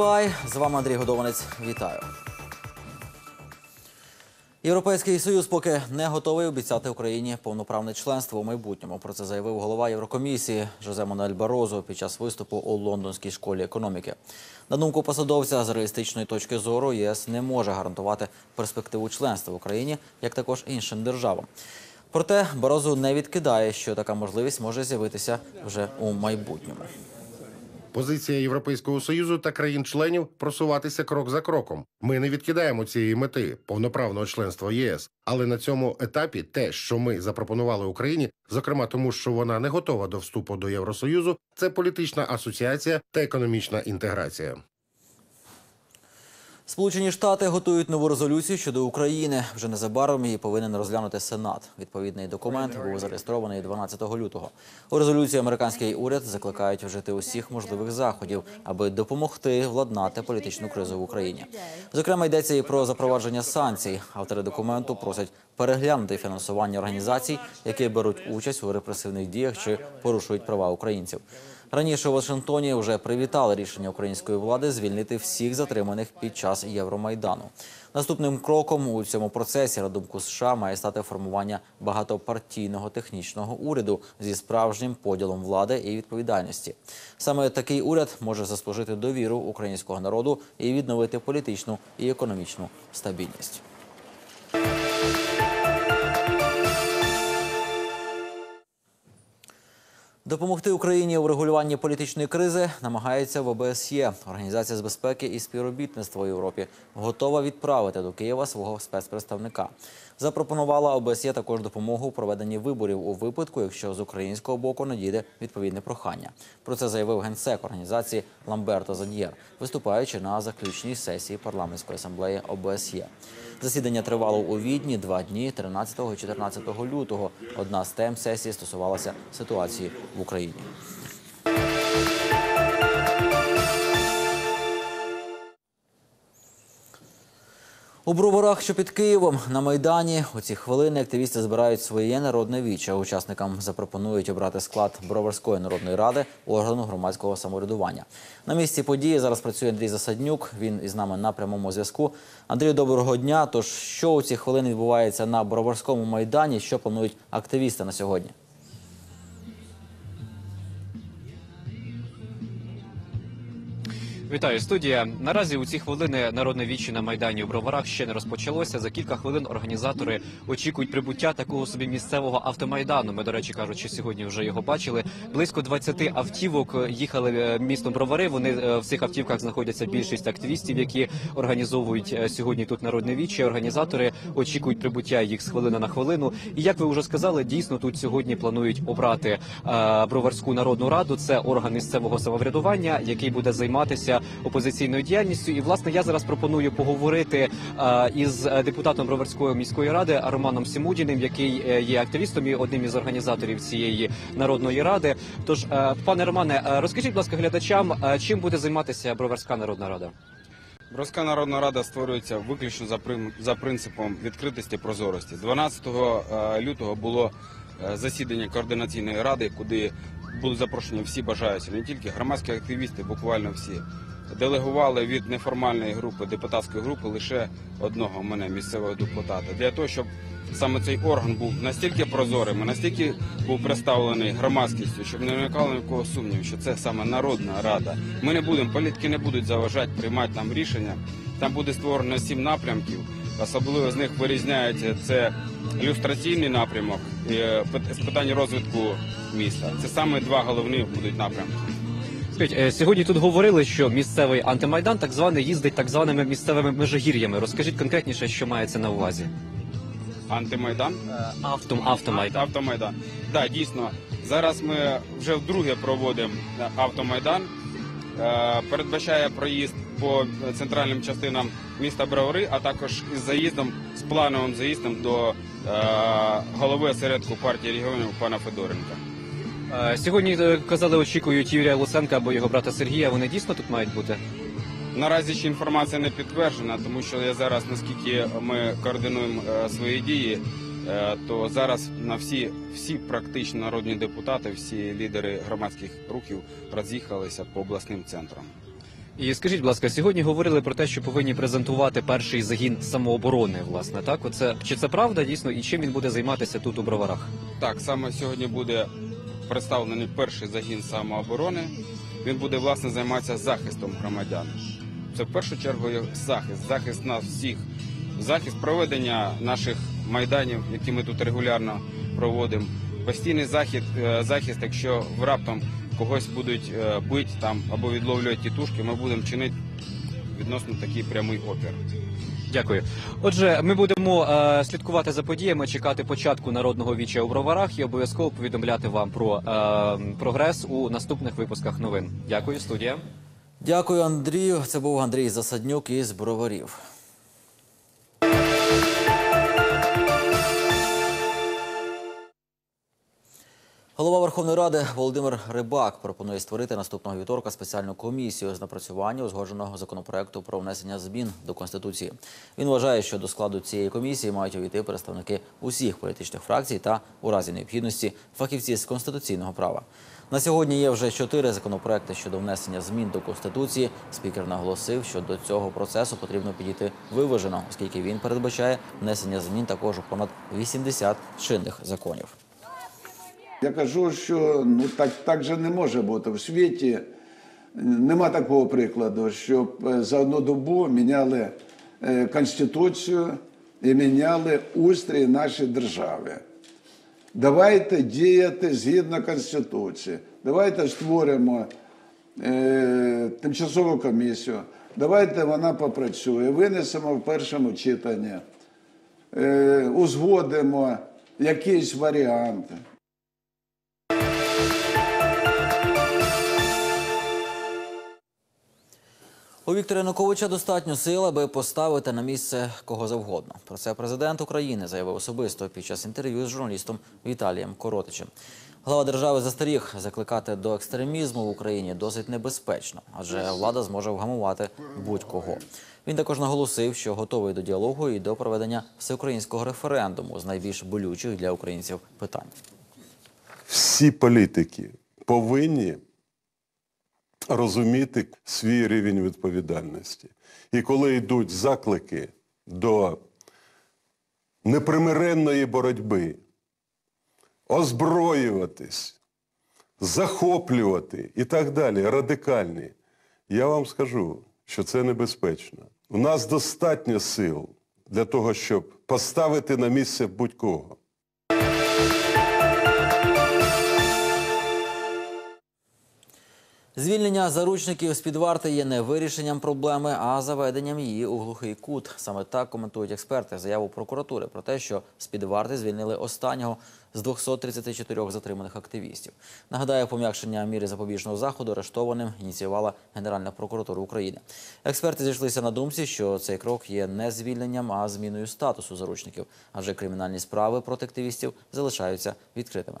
Новини. З вами Андрій Годованець. Вітаю. Європейський союз поки не готовий обіцяти Україні повноправне членство у майбутньому. Про це заявив голова Єврокомісії Жозе Мануель Барозо під час виступу у лондонській школі економіки. На думку посадовця, з реалістичної точки зору ЄС не може гарантувати перспективу членства в Україні, як також іншим державам. Проте Барозо не відкидає, що така можливість може з'явитися вже у майбутньому. Позиція Європейського союзу та країн-членів просуватися крок за кроком. Ми не відкидаємо цієї мети повноправного членства ЄС. Але на цьому етапі те, що ми запропонували Україні, зокрема тому, що вона не готова до вступу до Євросоюзу, це політична асоціація та економічна інтеграція. Сполучені Штати готують нову резолюцію щодо України. Вже незабаром її повинен розглянути Сенат. Відповідний документ був зареєстрований 12 лютого. У резолюції американський уряд закликають вжити усіх можливих заходів, аби допомогти владнати політичну кризу в Україні. Зокрема, йдеться і про запровадження санкцій. Автори документу просять переглянути фінансування організацій, які беруть участь у репресивних діях чи порушують права українців. Раніше у Вашингтоні вже привітали рішення української влади звільнити всіх затриманих під час Євромайдану. Наступним кроком у цьому процесі, на думку США, має стати формування багатопартійного технічного уряду зі справжнім поділом влади і відповідальності. Саме такий уряд може заслужити довіру українського народу і відновити політичну і економічну стабільність. Допомогти Україні у регулюванні політичної кризи намагається в ОБСЄ. Організація з безпеки і співробітництва у Європі готова відправити до Києва свого спецпредставника. Запропонувала ОБСЄ також допомогу у проведенні виборів у випадку, якщо з українського боку надійде відповідне прохання. Про це заявив генсек організації Ламберто Зад'єр, виступаючи на заключній сесії парламентської асамблеї ОБСЄ. Засідання тривало у Відні два дні 13-14 лютого. Одна з тем сесії стосувалася ситуації в Україні. У Броварах, що під Києвом, на Майдані у ці хвилини активісти збирають своє народне віче. Учасникам запропонують обрати склад Броварської народної ради органу громадського самоврядування. На місці події зараз працює Андрій Засаднюк. Він із нами на прямому зв'язку. Андрію, доброго дня. Тож що у ці хвилини відбувається на Броварському майдані? Що планують активісти на сьогодні? Вітаю, студія. Наразі у ці хвилини народне вічі на майдані у Броварах ще не розпочалося. За кілька хвилин організатори очікують прибуття такого собі місцевого автомайдану. Ми, до речі, кажуть, що сьогодні вже його бачили. Близько 20 автівок їхали е, містом Бровари. Вони е, в цих автівках знаходяться більшість активістів, які організовують е, сьогодні тут народне вічі. Організатори очікують прибуття їх з хвилини на хвилину. І як ви вже сказали, дійсно тут сьогодні планують обрати Броварську народну раду. Це орган місцевого самоврядування, який буде займатися опозиційною діяльністю. І власне я зараз пропоную поговорити е, із депутатом Броварської міської ради Романом Сімудіним, який е, є активістом і одним із організаторів цієї народної ради. Тож, е, пане Романе, розкажіть, будь ласка, глядачам, чим буде займатися Броварська народна рада? Бровська народна рада створюється виключно за за принципом відкритості прозорості. 12 е, лютого було засідання координаційної ради, куди були запрошені всі бажаючі, не тільки громадські активісти, буквально всі. Делегували від неформальної групи депутатської групи лише одного мене місцевого депутата для того, щоб саме цей орган був настільки прозорим, настільки був представлений громадськістю, щоб не виникало ніякого сумніву, що це саме народна рада. Ми не будемо, політики не будуть заважати приймати нам рішення. Там буде створено сім напрямків. Особливо з них вирізняється це люстраційний напрямок е, з питань розвитку міста. Це саме два головні будуть напрямки. Скажіть, е, сьогодні тут говорили, що місцевий антимайдан так званий їздить так званими місцевими межигір'ями. Розкажіть конкретніше, що мається на увазі. Антимайдан. Автом, автомайдан. Автомайдан. Так, дійсно. Зараз ми вже вдруге проводимо е, автомайдан. Е, Передбачає проїзд по центральним частинам міста Бровари, а також із заїздом, з плановим заїздом до е, голови осередку партії регіонів пана Федоренка. Е, Сьогодні е, казали, очікують Юрія Луценка або його брата Сергія. Вони дійсно тут мають бути. Наразі ще інформація не підтверджена, тому що я зараз, наскільки ми координуємо е, свої дії, то зараз на всі, всі практично народні депутати, всі лідери громадських рухів роз'їхалися по обласним центрам. І скажіть, будь ласка, сьогодні говорили про те, що повинні презентувати перший загін самооборони. Власне, так оце чи це правда дійсно, і чим він буде займатися тут у броварах? Так, саме сьогодні буде представлений перший загін самооборони. Він буде власне займатися захистом громадян. Це в першу чергу захист, захист нас всіх, захист проведення наших майданів, які ми тут регулярно проводимо. Постійний захід, е, захист, якщо раптом когось будуть е, бити там або відловлювати тітушки, ми будемо чинити відносно такий прямий опір. Дякую. Отже, ми будемо е, слідкувати за подіями, чекати початку народного віча у броварах і обов'язково повідомляти вам про е, прогрес у наступних випусках новин. Дякую, студія. Дякую, Андрію. Це був Андрій Засаднюк із Броварів. Голова Верховної Ради Володимир Рибак пропонує створити наступного вівторка спеціальну комісію з напрацювання узгодженого законопроекту про внесення змін до конституції. Він вважає, що до складу цієї комісії мають увійти представники усіх політичних фракцій та, у разі необхідності, фахівці з конституційного права. На сьогодні є вже чотири законопроекти щодо внесення змін до конституції. Спікер наголосив, що до цього процесу потрібно підійти виважено, оскільки він передбачає внесення змін також у понад 80 чинних законів. Я кажу, що ну так, так же не може бути. В світі нема такого прикладу, щоб е, за одну добу міняли е, конституцію і міняли устрій нашої держави. Давайте діяти згідно Конституції. Давайте створимо е, тимчасову комісію. Давайте вона попрацює, винесемо в першому читанні, е, узгодимо якийсь варіант. У Віктора Януковича достатньо сил, аби поставити на місце кого завгодно. Про це президент України заявив особисто під час інтерв'ю з журналістом Віталієм Коротичем. Глава держави застеріг закликати до екстремізму в Україні досить небезпечно, адже влада зможе вгамувати будь-кого. Він також наголосив, що готовий до діалогу і до проведення всеукраїнського референдуму з найбільш болючих для українців питань. всі політики повинні розуміти свій рівень відповідальності. І коли йдуть заклики до непримиренної боротьби, озброюватись, захоплювати і так далі, радикальні, я вам скажу, що це небезпечно. У нас достатньо сил для того, щоб поставити на місце будь-кого. Звільнення заручників з-під варти є не вирішенням проблеми, а заведенням її у глухий кут. Саме так коментують експерти заяву прокуратури про те, що з-під варти звільнили останнього з 234 затриманих активістів. Нагадаю, пом'якшення міри запобіжного заходу арештованим ініціювала Генеральна прокуратура України. Експерти зійшлися на думці, що цей крок є не звільненням, а зміною статусу заручників, адже кримінальні справи проти активістів залишаються відкритими.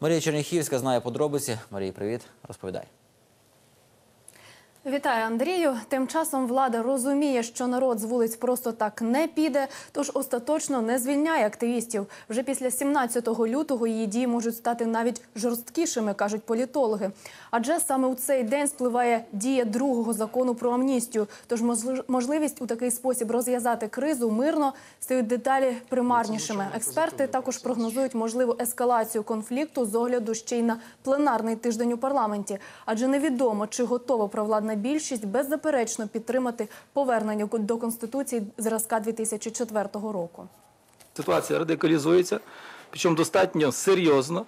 Марія Черняхівська знає подробиці. Марія, привіт, розповідай. Вітаю, Андрію. Тим часом влада розуміє, що народ з вулиць просто так не піде, тож остаточно не звільняє активістів. Вже після 17 лютого її дії можуть стати навіть жорсткішими, кажуть політологи. Адже саме у цей день спливає дія другого закону про амністію. Тож можли- можливість у такий спосіб розв'язати кризу мирно стають деталі примарнішими. Експерти також прогнозують можливу ескалацію конфлікту з огляду ще й на пленарний тиждень у парламенті, адже невідомо, чи готова провладна більшість беззаперечно підтримати повернення до конституції зразка 2004 року. ситуація радикалізується, причому достатньо серйозно.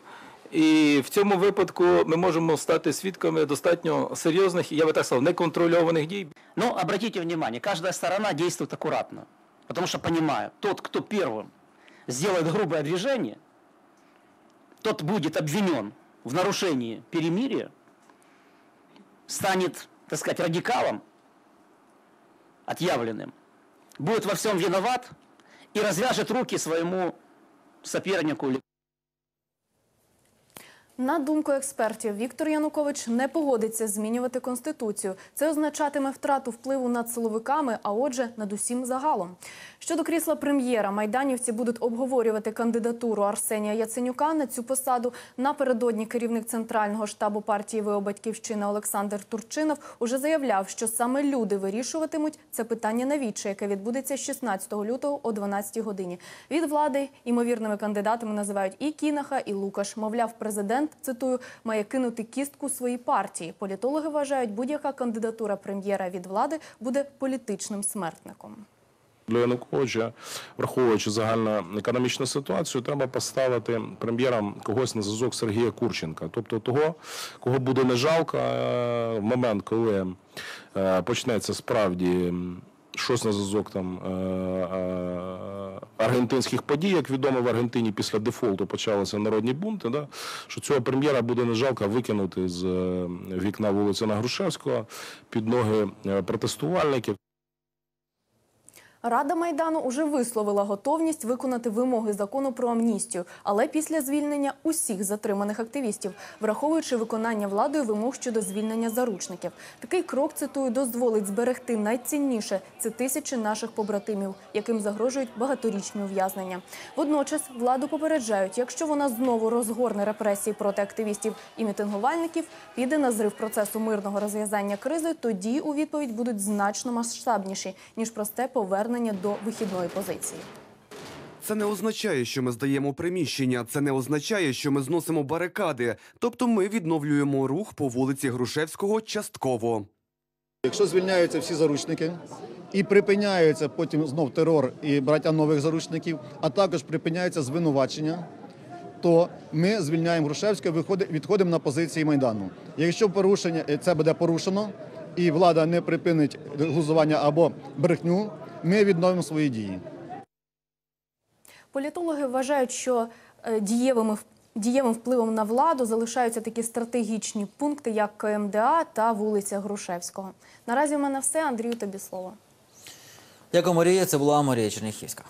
І в цьому випадку ми можемо стати свідками достатньо серйозних я би так сказав, неконтрольованих дій. Но обратите внимание, каждая сторона действует аккуратно, потому что понимают, тот, кто первым сделает грубое движение, тот будет обвинен в нарушении перемирия, станет, так сказать, радикалом, отъявленным, будет во всем виноват и развяжет руки своему сопернику или На думку експертів, Віктор Янукович не погодиться змінювати конституцію. Це означатиме втрату впливу над силовиками, а отже, над усім загалом. Щодо крісла прем'єра, майданівці будуть обговорювати кандидатуру Арсенія Яценюка на цю посаду. Напередодні керівник центрального штабу партії ВО Батьківщина Олександр Турчинов уже заявляв, що саме люди вирішуватимуть це питання навіче, яке відбудеться 16 лютого о 12 годині. Від влади імовірними кандидатами називають і Кінаха, і Лукаш. Мовляв, президент цитую має кинути кістку своїй партії. Політологи вважають, будь-яка кандидатура прем'єра від влади буде політичним смертником. Для Януковича, враховуючи загальну економічну ситуацію, треба поставити прем'єром когось на зв'язок Сергія Курченка, тобто того, кого буде не жалко е, в момент, коли е, почнеться справді щось на зв'язок там е, е, аргентинських подій, як відомо в Аргентині після дефолту почалися народні бунти. Да? Що цього прем'єра буде не жалко викинути з е, вікна вулиці Нагрушевського під ноги протестувальників. Рада майдану уже висловила готовність виконати вимоги закону про амністію, але після звільнення усіх затриманих активістів, враховуючи виконання владою вимог щодо звільнення заручників. Такий крок цитую дозволить зберегти найцінніше це тисячі наших побратимів, яким загрожують багаторічні ув'язнення. Водночас владу попереджають, якщо вона знову розгорне репресії проти активістів і мітингувальників, піде на зрив процесу мирного розв'язання кризи, тоді у відповідь будуть значно масштабніші ніж просте повернення до вихідної позиції. Це не означає, що ми здаємо приміщення. Це не означає, що ми зносимо барикади. Тобто ми відновлюємо рух по вулиці Грушевського частково. Якщо звільняються всі заручники і припиняється потім знов терор і браття нових заручників, а також припиняється звинувачення, то ми звільняємо Грушевського, відходимо на позиції майдану. Якщо порушення це буде порушено, і влада не припинить глузування або брехню, ми відновимо свої дії. Політологи вважають, що е, дієвими в- дієвим впливом на владу залишаються такі стратегічні пункти, як КМДА та вулиця Грушевського. Наразі в мене все. Андрію, тобі слово. Дякую, Марія. Це була Марія Черніхівська.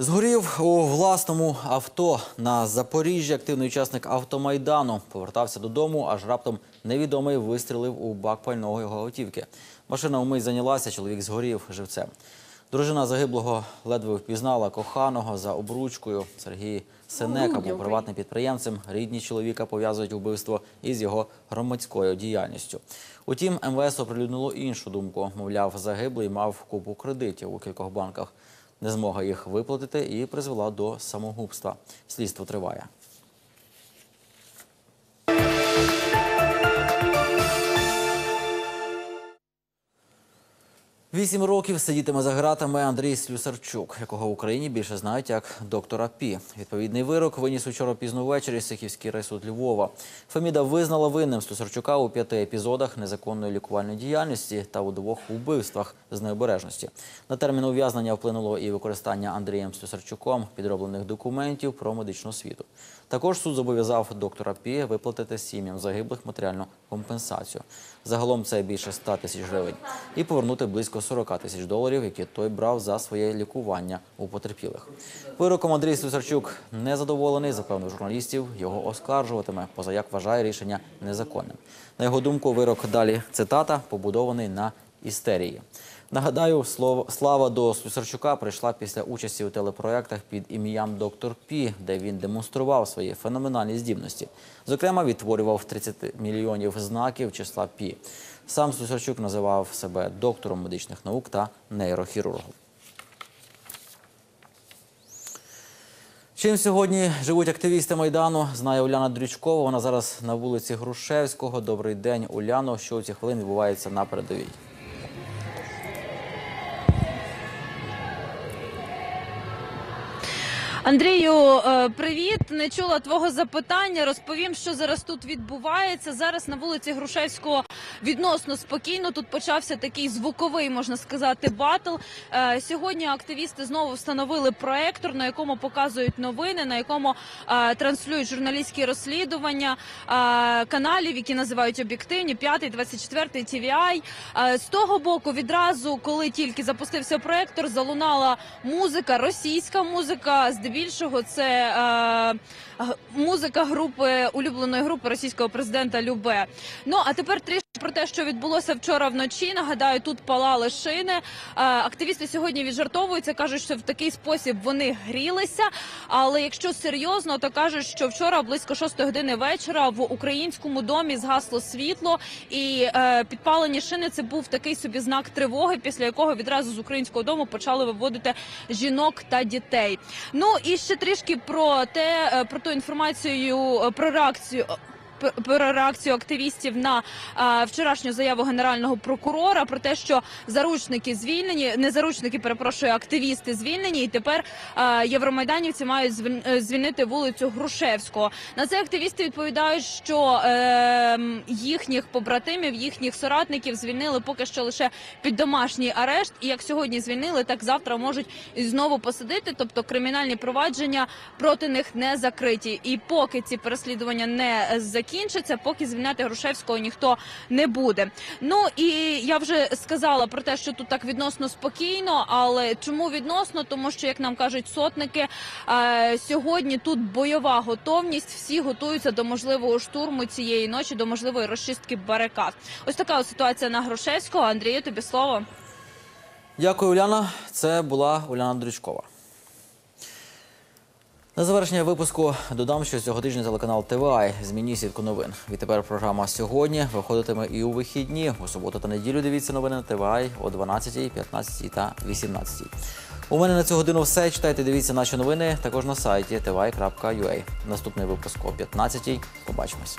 Згорів у власному авто на Запоріжжі. Активний учасник автомайдану повертався додому, аж раптом невідомий вистрілив у бак пального його автівки. Машина умить зайнялася, чоловік згорів живцем. Дружина загиблого ледве впізнала коханого за обручкою. Сергій Сенека був приватним підприємцем. Рідні чоловіка пов'язують вбивство із його громадською діяльністю. Утім, МВС оприлюднило іншу думку. Мовляв, загиблий мав купу кредитів у кількох банках. Не змога їх виплатити і призвела до самогубства. Слідство триває. Вісім років сидітиме за ґратами Андрій Слюсарчук, якого в Україні більше знають як доктора Пі. Відповідний вирок виніс учора пізно ввечері Сихівський райсуд Львова. Феміда визнала винним Слюсарчука у п'яти епізодах незаконної лікувальної діяльності та у двох вбивствах з необережності. На термін ув'язнення вплинуло і використання Андрієм Слюсарчуком підроблених документів про медичну освіту. Також суд зобов'язав доктора Пі виплатити сім'ям загиблих матеріальну компенсацію. Загалом це більше 100 тисяч гривень. І повернути близько 40 тисяч доларів, які той брав за своє лікування у потерпілих. Вироком Андрій Слюсарчук незадоволений, запевнив журналістів, його оскаржуватиме, поза як вважає рішення незаконним. На його думку, вирок далі цитата побудований на істерії. Нагадаю, слава до Слюсарчука прийшла після участі у телепроектах під ім'ям Доктор Пі, де він демонстрував свої феноменальні здібності. Зокрема, відтворював 30 мільйонів знаків числа Пі. Сам Слюсарчук називав себе доктором медичних наук та нейрохірургом. Чим сьогодні живуть активісти Майдану, знає Уляна Дрючкова. Вона зараз на вулиці Грушевського. Добрий день, Уляно. Що у ці хвилини відбувається на передовій? Андрію, е, привіт. Не чула твого запитання. Розповім, що зараз тут відбувається. Зараз на вулиці Грушевського відносно спокійно. Тут почався такий звуковий, можна сказати, батл. Е, Сьогодні активісти знову встановили проектор, на якому показують новини, на якому е, транслюють журналістські розслідування каналів, які називають об'єктивні 5, 24, TVI. З того боку, відразу, коли тільки запустився проектор, залунала музика, російська музика. Здебільшого це е, музика групи улюбленої групи російського президента Любе. Ну а тепер трішки про те, що відбулося вчора вночі. Нагадаю, тут палали шини. Е, активісти сьогодні віджартовуються, кажуть, що в такий спосіб вони грілися. Але якщо серйозно, то кажуть, що вчора близько 6 години вечора в українському домі згасло світло, і е, підпалені шини це був такий собі знак тривоги, після якого відразу з українського дому почали виводити жінок та дітей. Ну і ще трішки про те, е, про ту інформацію про реакцію. Про реакцію активістів на вчорашню заяву генерального прокурора про те, що заручники звільнені, не заручники, перепрошую, активісти звільнені, і тепер євромайданівці мають е, звільнити вулицю Грушевського. На це активісти відповідають, що е, їхніх побратимів, їхніх соратників звільнили поки що лише під домашній арешт. І як сьогодні звільнили, так завтра можуть знову посадити. Тобто кримінальні провадження проти них не закриті. І поки ці переслідування не е, закінчаться, поки звільняти Грушевського ніхто не буде. Ну і я вже сказала про те, що тут так відносно спокійно, але чому відносно? Тому що, як нам кажуть сотники, е, сьогодні тут бойова готовність. Всі готуються до можливого штурму цієї ночі, до можливої розчистки барикад. Ось така ситуація на Грушевського. Андрію, тобі слово. Дякую, Уляна. Це була Уляна Дрючкова. На завершення випуску додам, що цього тижня телеканал ТВА змінює сітку новин. Відтепер програма сьогодні виходитиме і у вихідні. У суботу та неділю дивіться новини на ТВА о 12, 15 та 18. У мене на цю годину все. Читайте, дивіться наші новини також на сайті tva.ua. Наступний випуск о 15. Побачимось.